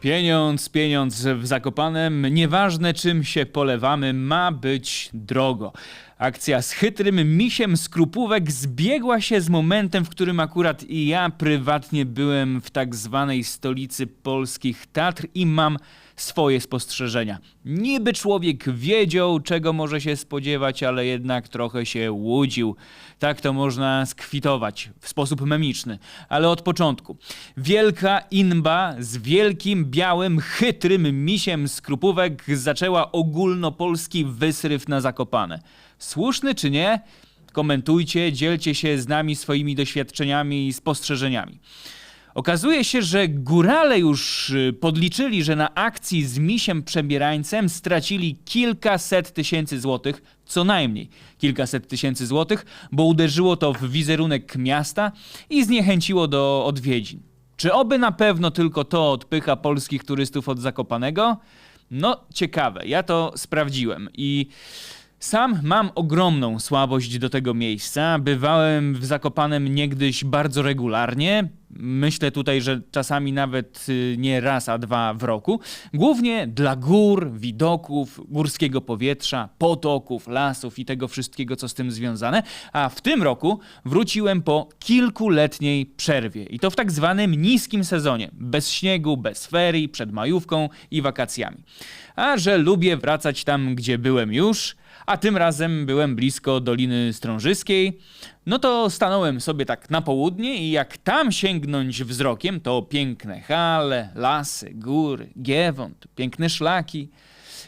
Pieniądz, pieniądz w Zakopanem, nieważne czym się polewamy, ma być drogo. Akcja z chytrym misiem skrupówek zbiegła się z momentem, w którym akurat i ja prywatnie byłem w tak zwanej stolicy polskich Tatr i mam swoje spostrzeżenia. Niby człowiek wiedział, czego może się spodziewać, ale jednak trochę się łudził. Tak to można skwitować w sposób memiczny, ale od początku. Wielka inba z wielkim, białym, chytrym misiem skrupówek zaczęła ogólnopolski wysryw na Zakopane. Słuszny czy nie? Komentujcie, dzielcie się z nami swoimi doświadczeniami i spostrzeżeniami. Okazuje się, że górale już y, podliczyli, że na akcji z misiem przebierańcem stracili kilkaset tysięcy złotych, co najmniej kilkaset tysięcy złotych, bo uderzyło to w wizerunek miasta i zniechęciło do odwiedzin. Czy oby na pewno tylko to odpycha polskich turystów od Zakopanego? No, ciekawe. Ja to sprawdziłem i sam mam ogromną słabość do tego miejsca. Bywałem w Zakopanem niegdyś bardzo regularnie. Myślę tutaj, że czasami nawet y, nie raz, a dwa w roku. Głównie dla gór, widoków, górskiego powietrza, potoków, lasów i tego wszystkiego, co z tym związane. A w tym roku wróciłem po kilkuletniej przerwie. I to w tak zwanym niskim sezonie. Bez śniegu, bez ferii, przed majówką i wakacjami. A że lubię wracać tam, gdzie byłem już, a tym razem byłem blisko Doliny Strążyskiej, no to stanąłem sobie tak na południe i jak tam sięgnąć wzrokiem, to piękne hale, lasy, góry, Giewont, piękne szlaki.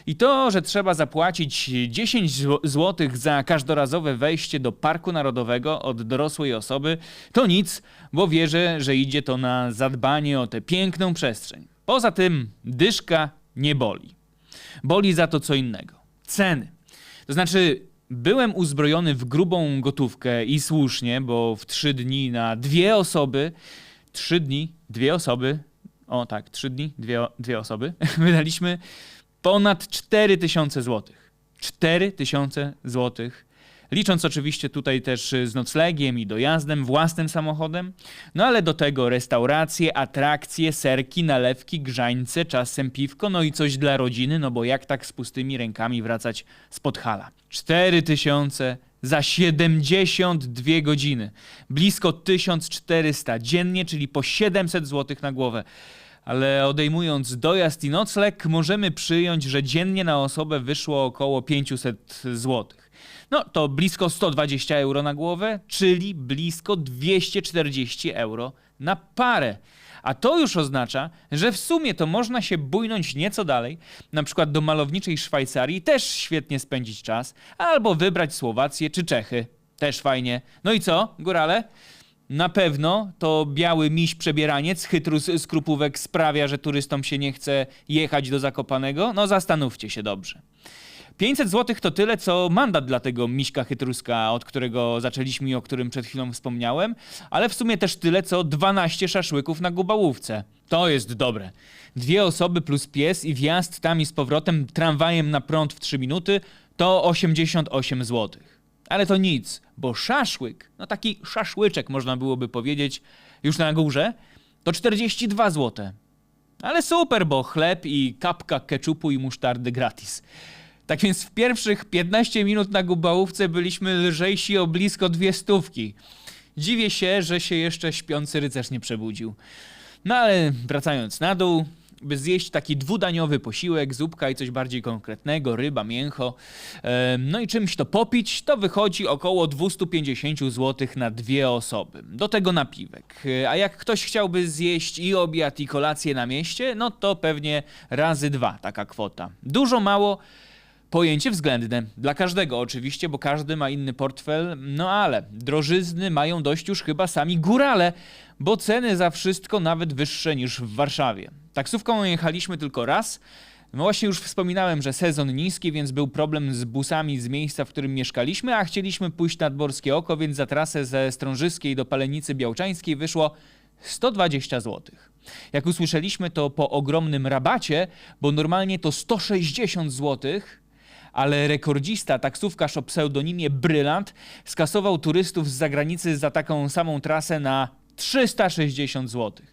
I to, że trzeba zapłacić 10 zł za każdorazowe wejście do Parku Narodowego od dorosłej osoby, to nic, bo wierzę, że idzie to na zadbanie o tę piękną przestrzeń. Poza tym dyszka nie boli. Boli za to co innego. Ceny. To znaczy, byłem uzbrojony w grubą gotówkę i słusznie, bo w trzy dni na dwie osoby, trzy dni, dwie osoby, o tak, trzy dni, dwie, dwie osoby, wydaliśmy ponad 4000 złotych. 4000 złotych Licząc oczywiście tutaj też z noclegiem i dojazdem, własnym samochodem. No ale do tego restauracje, atrakcje, serki, nalewki, grzańce, czasem piwko, no i coś dla rodziny, no bo jak tak z pustymi rękami wracać z Podhala. 4000 za 72 godziny. Blisko 1400 dziennie, czyli po 700 zł na głowę. Ale odejmując dojazd i nocleg, możemy przyjąć, że dziennie na osobę wyszło około 500 złotych. No to blisko 120 euro na głowę, czyli blisko 240 euro na parę. A to już oznacza, że w sumie to można się bujnąć nieco dalej, na przykład do malowniczej Szwajcarii, też świetnie spędzić czas, albo wybrać Słowację czy Czechy, też fajnie. No i co, górale? Na pewno to biały miś przebieraniec, chytrus skrupówek sprawia, że turystom się nie chce jechać do Zakopanego? No zastanówcie się dobrze. 500 zł to tyle, co mandat dla tego miśka chytruska, od którego zaczęliśmy i o którym przed chwilą wspomniałem, ale w sumie też tyle, co 12 szaszłyków na gubałówce. To jest dobre. Dwie osoby plus pies i wjazd tam i z powrotem tramwajem na prąd w 3 minuty to 88 zł. Ale to nic, bo szaszłyk, no taki szaszłyczek można byłoby powiedzieć, już na górze, to 42 zł. Ale super, bo chleb i kapka keczupu i musztardy gratis. Tak więc w pierwszych 15 minut na Gubałówce byliśmy lżejsi o blisko dwie stówki. Dziwię się, że się jeszcze śpiący rycerz nie przebudził. No ale wracając na dół, by zjeść taki dwudaniowy posiłek, zupka i coś bardziej konkretnego, ryba, mięcho, no i czymś to popić, to wychodzi około 250 zł na dwie osoby. Do tego napiwek. A jak ktoś chciałby zjeść i obiad i kolację na mieście, no to pewnie razy dwa taka kwota. Dużo, mało Pojęcie względne. Dla każdego oczywiście, bo każdy ma inny portfel, no ale drożyzny mają dość już chyba sami górale, bo ceny za wszystko nawet wyższe niż w Warszawie. Taksówką jechaliśmy tylko raz. No właśnie już wspominałem, że sezon niski, więc był problem z busami z miejsca, w którym mieszkaliśmy, a chcieliśmy pójść nad Borskie Oko, więc za trasę ze Strążyskiej do Palenicy Białczańskiej wyszło 120 zł. Jak usłyszeliśmy to po ogromnym rabacie, bo normalnie to 160 złotych, ale rekordzista, taksówkarz o pseudonimie Brylant, skasował turystów z zagranicy za taką samą trasę na 360 zł.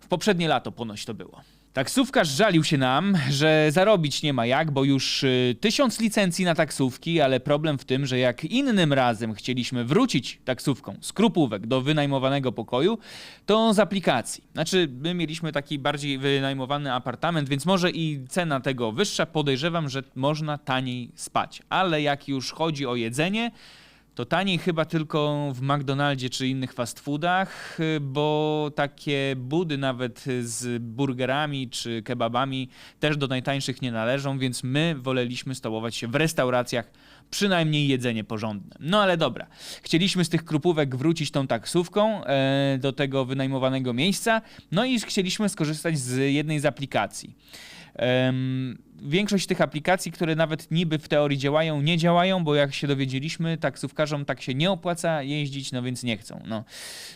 W poprzednie lato ponoć to było. Taksówkarz żalił się nam, że zarobić nie ma jak, bo już y, tysiąc licencji na taksówki, ale problem w tym, że jak innym razem chcieliśmy wrócić taksówką z Krupówek do wynajmowanego pokoju, to z aplikacji. Znaczy, my mieliśmy taki bardziej wynajmowany apartament, więc może i cena tego wyższa. Podejrzewam, że można taniej spać. Ale jak już chodzi o jedzenie, to taniej chyba tylko w McDonaldzie czy innych fast foodach, bo takie budy nawet z burgerami czy kebabami też do najtańszych nie należą, więc my woleliśmy stołować się w restauracjach, przynajmniej jedzenie porządne. No ale dobra, chcieliśmy z tych krupówek wrócić tą taksówką e, do tego wynajmowanego miejsca, no i chcieliśmy skorzystać z jednej z aplikacji. Większość tych aplikacji, które nawet niby w teorii działają, nie działają, bo jak się dowiedzieliśmy, taksówkarzom tak się nie opłaca jeździć, no więc nie chcą. No,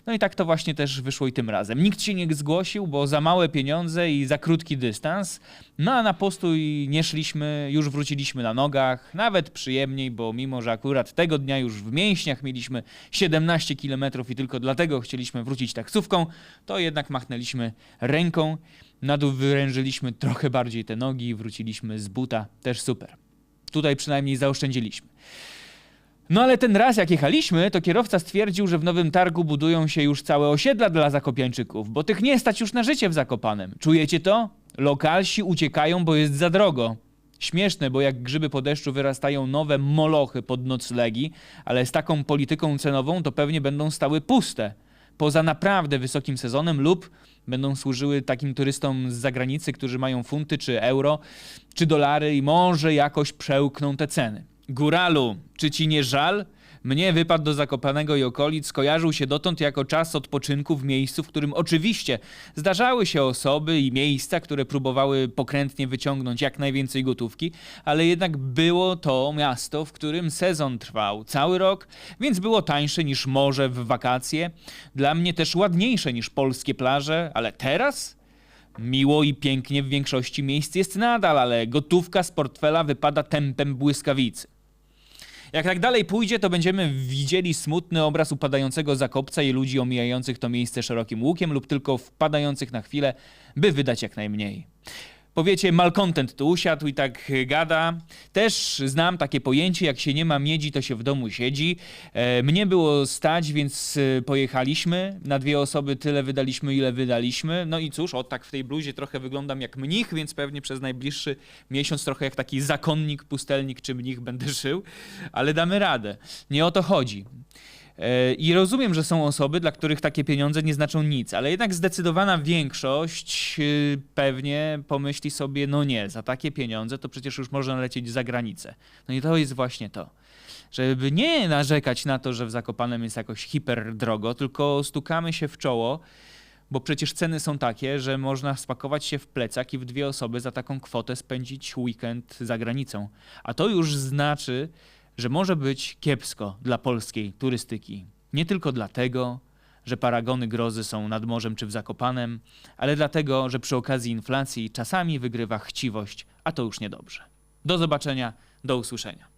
no i tak to właśnie też wyszło i tym razem. Nikt się nie zgłosił, bo za małe pieniądze i za krótki dystans. No a na postój nie szliśmy, już wróciliśmy na nogach, nawet przyjemniej, bo mimo, że akurat tego dnia już w mięśniach mieliśmy 17 km i tylko dlatego chcieliśmy wrócić taksówką, to jednak machnęliśmy ręką na dół wyrężyliśmy trochę bardziej te nogi i wróciliśmy z buta. Też super. Tutaj przynajmniej zaoszczędziliśmy. No ale ten raz jak jechaliśmy, to kierowca stwierdził, że w Nowym Targu budują się już całe osiedla dla zakopiańczyków, bo tych nie stać już na życie w Zakopanem. Czujecie to? Lokalsi uciekają, bo jest za drogo. Śmieszne, bo jak grzyby po deszczu wyrastają nowe molochy pod noclegi, ale z taką polityką cenową to pewnie będą stały puste. Poza naprawdę wysokim sezonem lub będą służyły takim turystom z zagranicy, którzy mają funty czy euro, czy dolary i może jakoś przełkną te ceny. Góralu, czy ci nie żal? Mnie wypad do Zakopanego i okolic skojarzył się dotąd jako czas odpoczynku w miejscu, w którym oczywiście zdarzały się osoby i miejsca, które próbowały pokrętnie wyciągnąć jak najwięcej gotówki, ale jednak było to miasto, w którym sezon trwał cały rok, więc było tańsze niż morze w wakacje. Dla mnie też ładniejsze niż polskie plaże, ale teraz? Miło i pięknie w większości miejsc jest nadal, ale gotówka z portfela wypada tempem błyskawicy. Jak tak dalej pójdzie, to będziemy widzieli smutny obraz upadającego zakopca i ludzi omijających to miejsce szerokim łukiem lub tylko wpadających na chwilę, by wydać jak najmniej. Powiecie, malcontent tu usiadł i tak gada. Też znam takie pojęcie, jak się nie ma miedzi, to się w domu siedzi. E, mnie było stać, więc e, pojechaliśmy. Na dwie osoby tyle wydaliśmy, ile wydaliśmy. No i cóż, o tak w tej bluzie trochę wyglądam jak mnich, więc pewnie przez najbliższy miesiąc trochę jak taki zakonnik, pustelnik czy mnich będę żył. Ale damy radę. Nie o to chodzi. E, I rozumiem, że są osoby, dla których takie pieniądze nie znaczą nic, ale jednak zdecydowana większość y, pewnie pomyśli sobie, no nie, za takie pieniądze to przecież już można lecieć za granicę. No i to jest właśnie to. Żeby nie narzekać na to, że w Zakopanem jest jakoś hiper drogo, tylko stukamy się w czoło, bo przecież ceny są takie, że można spakować się w plecak i w dwie osoby za taką kwotę spędzić weekend za granicą. A to już znaczy, że może być kiepsko dla polskiej turystyki. Nie tylko dlatego, że paragony grozy są nad morzem czy w Zakopanem, ale dlatego, że przy okazji inflacji czasami wygrywa chciwość, a to już niedobrze. Do zobaczenia, do usłyszenia.